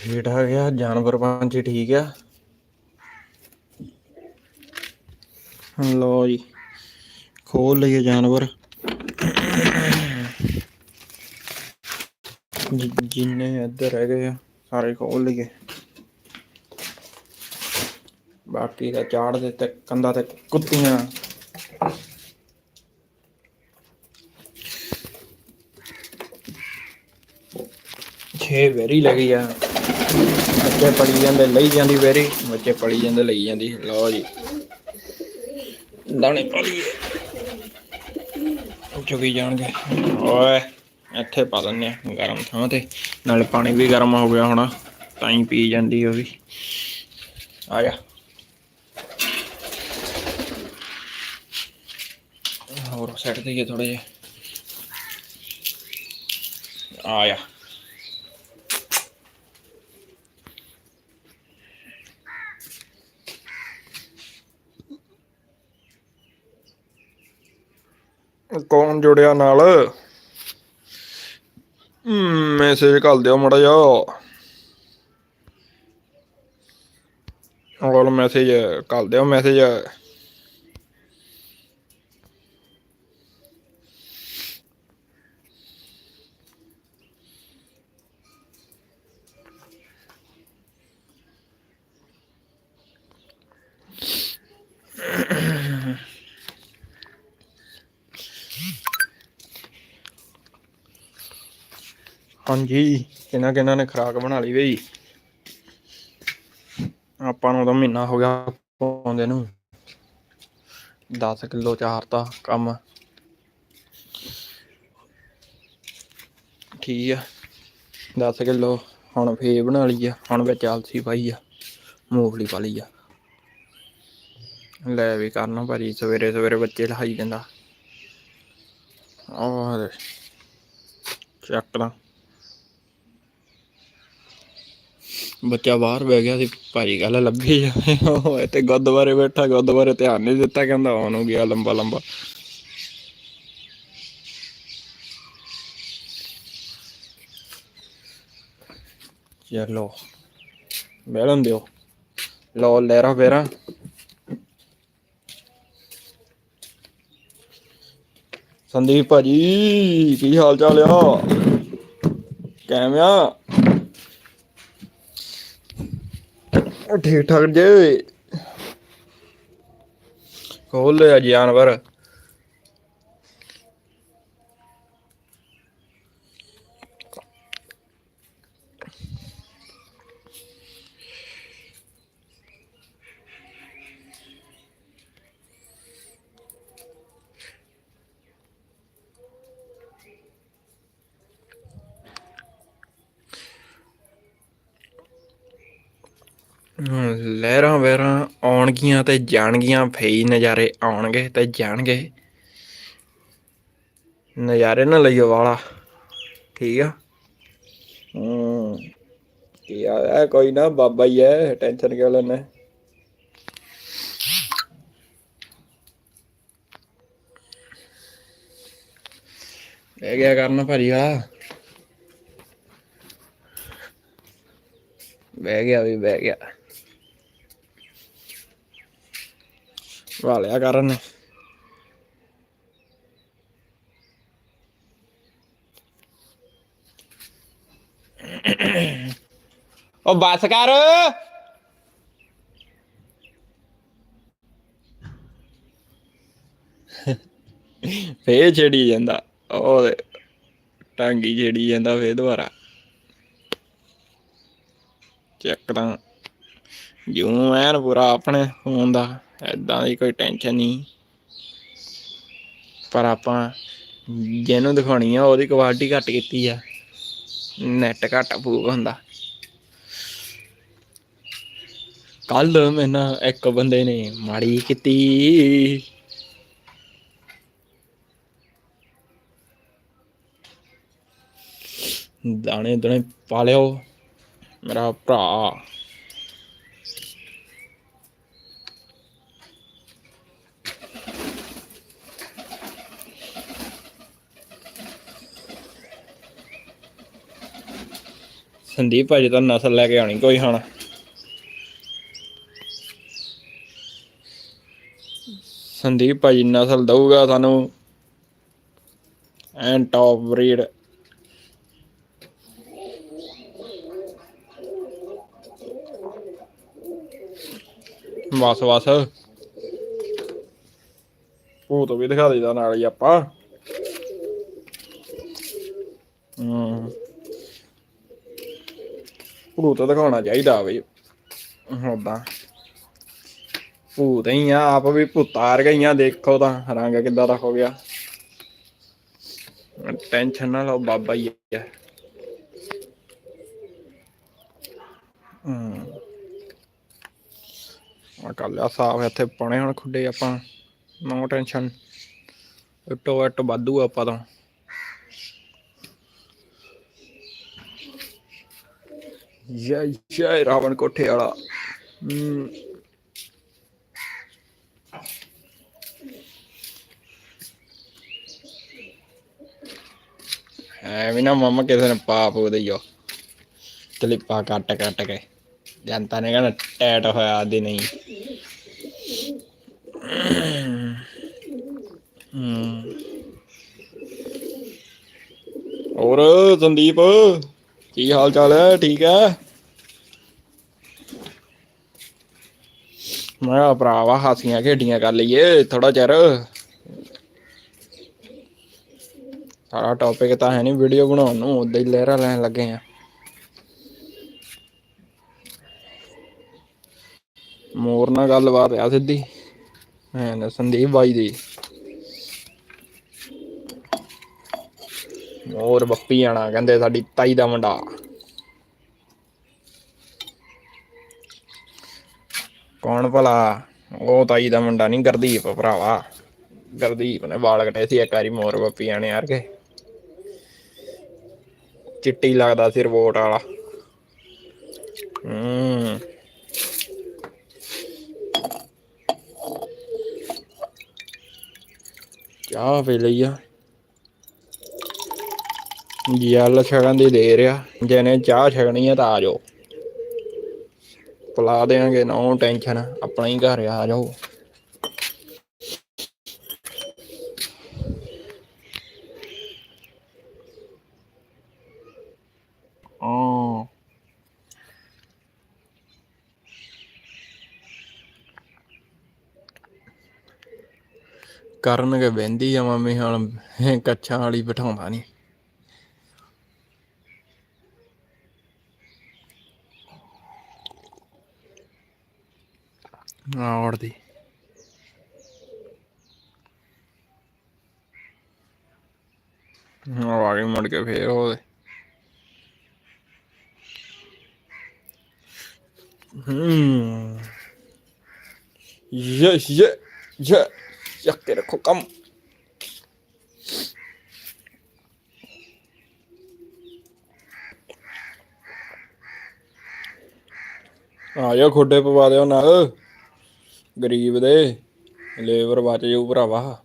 ਠੀਕ ਠਾਕ ਆ ਜਾਨਵਰ ਪੰਛੀ ਠੀਕ ਆ। ਲੋ ਜੀ ਖੋਲ ਲਈਏ ਜਾਨਵਰ। ਜਿੰਨੇ ਇੱਧਰ ਰਹਿ ਗਏ ਆ, ਸਾਰੇ ਖੋਲ ਲਈਏ। ਬਾਕੀ ਦਾ ਚਾੜ ਦੇ ਤੇ ਕੰਦਾ ਤੇ ਕੁੱਤੀਆਂ। ਛੇ ਵੈਰੀ ਲੱਗੀ ਆ। ਬੱਚੇ ਪੜੀ ਜਾਂਦੇ, ਲਈ ਜਾਂਦੀ ਵੈਰੀ, ਬੱਚੇ ਪੜੀ ਜਾਂਦੇ, ਲਈ ਜਾਂਦੀ, ਲਓ ਜੀ। ਦਾਣੇ ਪੜੀ ਚੁਗੀ ਜਾਣਗੇ। ਓਏ, ਇੱਥੇ ਪਾ ਦਿੰਨੇ ਆ ਗਰਮ ਥਾਂ ਤੇ। ਨਾਲੇ ਪਾਣੀ ਵੀ ਗਰਮ ਹੋ ਗਿਆ ਹੋਣਾ, ਤਾਂ ਹੀ ਪੀ ਜਾਂਦੀ ਉਹ ਵੀ। ਆ ਜਾ। ਹੋਰ ਸੈੱਟ ਦੇਈਏ ਥੋੜੇ ਜਿਹਾ। ਆ ਜਾ। ਕੌਣ ਜੁੜਿਆ ਨਾਲ? ਮੈਸੇਜ ਕਰ ਦਿਓ ਮੜਾ ਜਾ ਔਰ ਮੈਸੇਜ ਕਰ ਦਿਓ ਮੈਸੇਜ ਹਾਂਜੀ। ਕਿਹਨਾਂ ਕਿਹਨਾਂ ਨੇ ਖਰਾਕ ਬਣਾ ਲਈ ਬਈ। ਆਪਾਂ ਨੂੰ ਤਾਂ ਮਹੀਨਾ ਹੋ ਗਿਆ ਪਾਉਂਦੇ ਨੂੰ। 10 ਕਿਲੋ ਚਾਰ ਤਾਂ ਕੰਮ। ਠੀਕ ਆ। 10 ਕਿਲੋ ਹੁਣ ਫੇ ਬਣਾ ਲਈ ਆ। ਹੁਣ ਵਿੱਚ ਆਲਸੀ ਪਾਈ ਆ। ਮੂੰਗਫਲੀ ਪਾ ਲਈ ਆ। ਲੈ ਵੀ ਕਰਨਾ ਭਾਜੀ, ਸਵੇਰੇ ਸਵੇਰੇ ਬੱਚੇ ਲਹਾਈ ਜਾਂਦਾ ਆਹ ਚੱਕ ਲਾ। ਬੱਚਾ ਬਾਹਰ ਬਹਿ ਗਿਆ ਸੀ ਭਾਈ ਗੱਲ ਲੱਭੀ ਜਾਵੇ। ਉਹ ਇੱਥੇ ਗੁਰਦੁਆਰੇ ਬੈਠਾ ਬਾਰੇ ਧਿਆਨ ਨਹੀਂ ਦਿੱਤਾ, ਕਹਿੰਦਾ ਆਉਣ ਨੂੰ ਗਿਆ ਲੰਬਾ ਲੰਬਾ। ਚਲੋ ਬੈਲਨ ਦਿਓ। ਲਓ, ਲਹਿਰਾ ਫੇਰਾ। ਸੰਦੀਪ ਭਾਜੀ, ਕੀ ਹਾਲ ਚਾਲ ਆ? ਕਿਵੇਂ ਆ ਉਹ ਠੀਕ ਠਾਕ ਜੇ ਖੋਲ ਲਿਆ ਜਾਨਵਰ। ਹੁਣ ਲਹਿਰਾਂ ਵਹਿਰਾਂ ਆਉਣਗੀਆਂ ਤੇ ਜਾਣਗੀਆਂ ਫੇਈ ਨਜ਼ਾਰੇ ਆਉਣਗੇ ਤੇ ਜਾਣਗੇ। ਨਜ਼ਾਰੇ ਨਾ ਲਈਓ ਵਾਲਾ। ਠੀਕ ਆ? ਹੂੰ, ਕੀ ਆ ਕੋਈ ਨਾ, ਬਾਬਾ ਹੀ ਹੈ ਟੈਨਸ਼ਨ ਕਿਉਂ ਲੈਣਾ ਬਹਿ ਗਿਆ ਕਰਨ ਭਾਜੀ ਆ ਬਹਿ ਗਿਆ ਵੀ, ਬਹਿ ਗਿਆ। ਵਾਲਿਆ ਕਰਨ ਨੇ ਉਹ ਬੱਸ ਕਰ ਫੇਰ ਛੇੜੀ ਜਾਂਦਾ ਉਹ ਟਾਂਗੀ ਛੇੜੀ ਜਾਂਦਾ ਫੇਰ ਦੁਬਾਰਾ ਚੈੱਕ ਤਾਂ ਜੂ ਐਨ ਪੂਰਾ ਆਪਣੇ ਫੋਨ ਦਾ ਐਦਾਂ ਦੀ ਕੋਈ ਟੈਨਸ਼ਨ ਨਹੀਂ। ਪਰ ਆਪਾਂ ਜਿਹਨੂੰ ਦਿਖਾਉਣੀ ਆ, ਉਹਦੀ ਕੁਆਲਿਟੀ ਘੱਟ ਕੀਤੀ ਆ। ਨੈਟ ਘੱਟ ਫੂਕ ਹੁੰਦਾ। ਕੱਲ ਮੈਨਾਂ ਇੱਕ ਬੰਦੇ ਨੇ ਮਾੜੀ ਕੀਤੀ। ਦਾਣੇ ਦਾਣੇ ਪਾ ਲਿਓ, ਮੇਰਾ ਭਰਾ। ਸੰਦੀਪ ਭਾਜੀ ਤਾਂ ਨਸਲ ਲੈ ਕੇ ਆਉਣੀ ਕੋਈ ਹੁਣ। ਸੰਦੀਪ ਭਾਜੀ ਨਸਲ ਦਊਗਾ ਸਾਨੂੰ। ਐਨ ਟੌਪ ਬਰੀਡ ਬਸ ਬਸ। ਭੂਤ ਵੀ ਦਿਖਾ ਦੇਦਾ ਨਾਲ ਹੀ ਆਪਾਂ। ਹੂੰ। ਭੂਤ ਦਿਖਾਉਣਾ ਚਾਹੀਦਾ ਬਈ। ਉਦਾਂ ਭੂਤ ਹੀ ਆ, ਆਪ ਵੀ ਭੂਤਾਰ ਗਈਆਂ ਦੇਖੋ ਤਾਂ, ਰੰਗ ਕਿੱਦਾਂ ਦਾ ਹੋ ਗਿਆ। ਟੈਨਸ਼ਨ ਨਾ ਲਓ ਬਾਬਾ ਹੀ ਹੈ। ਆ ਕਰ ਲਿਆ ਸਾਫ਼ ਇੱਥੇ ਪਾਣੇ ਹੁਣ ਖੁੱਡੇ ਆਪਾਂ। ਨੋ ਟੈਨਸ਼ਨ ਇਟੋ ਵਾਧੂ ਆਪਾਂ ਤਾਂ। ਜੈ ਜੈ ਰਾਵਣ ਕੋਠੇ ਵਾਲਾ। ਹੂੰ। ਐਵੇਂ ਨਾ ਮਮਾ ਕਿਸੇ ਨੇ ਪਾਪ ਉਹਦੇ ਹੀ ਕਲਿੱਪਾਂ ਕੱਟ ਕੱਟ ਕੇ। ਜਨਤਾ ਨੇ ਕਹਿੰਦਾ ਟੈਟ ਹੋਇਆ ਆਦੀ ਨਹੀਂ। ਹੂੰ। ਹੋਰ ਸੰਦੀਪ? ਕੀ ਹਾਲ ਚਾਲ ਹੈ? ਠੀਕ ਹੈ? ਮੈਂ ਕਿਹਾ ਭਰਾਵਾ ਹਾਸੀਆਂ ਖੇਡੀਆਂ ਕਰ ਲਈਏ ਥੋੜਾ ਚਿਰ। ਸਾਰਾ ਟੌਪਿਕ ਤਾਂ ਹੈ ਨਹੀਂ ਵੀਡੀਓ ਬਣਾਉਣ ਨੂੰ ਉਦਾਂ ਹੀ ਲਹਿਰਾ ਲੈਣ ਲੱਗੇ ਆ। ਮੋਰ ਨਾਲ ਗੱਲਬਾਤ ਆ ਸਿੱਧੀ। ਮੈਂ ਸੰਦੀਪ ਬਾਈ ਦੀ। ਮੋਰ ਬੱਪੀ ਆਣਾ, ਕਹਿੰਦੇ ਸਾਡੀ ਤਾਈ ਦਾ ਮੁੰਡਾ। ਕੌਣ ਭਲਾ? ਉਹ ਤਾਈ ਦਾ ਮੁੰਡਾ ਨਹੀਂ ਗਰਦੀਪ ਭਰਾਵਾ। ਗਰਦੀਪ ਨੇ ਵਾਲ ਕਟੇ ਸੀ ਇੱਕ ਵਾਰੀ, ਮੋਰ ਬੱਪੀ ਆਣੇ ਯਾਰ ਕੇ ਚਿੱਟੀ ਲੱਗਦਾ ਸੀ ਰਿਪੋਰਟ ਵਾਲਾ। ਹੂੰ। ਚਾਹ ਪੀ ਲਈ ਜਲ ਛਕਣ ਦੀ ਦੇ ਰਿਆ ਜਿਹਨੇ ਚਾਹ ਛਕਣੀ ਆ ਤਾਂ ਆ ਜਾਓ। ਪਲਾ ਦੇਾਂਗੇ ਨੋ ਟੈਨਸ਼ਨ, ਆਪਣਾ ਹੀ ਘਰ ਆ ਜਾਓ। ਓ ਕਰਨਗੇ ਬਹਿੰਦੀ ਆ ਮੰਮੀ ਹੁਣ ਕੱਛਾਂ ਵਾਲੀ ਬਿਠਾਉਂਦਾ ਨਹੀਂ ਆਉੜਦੀ ਹਾਂ ਆ ਗਈ ਮੁੜ ਕੇ ਫੇਰ ਉਹਦੇ। ਹੂੰ। ਯੇ ਯੇ ਯੇ ਯੱਕ ਕੇ ਰੱਖੋ ਕੰਮ। ਆ ਜਾ ਖੋਡੇ ਪਵਾ ਦਿਓ ਨਾਲ। ਗਰੀਬ ਦੇ ਲੇਬਰ ਬਚ ਜਾਊ ਭਰਾਵਾ।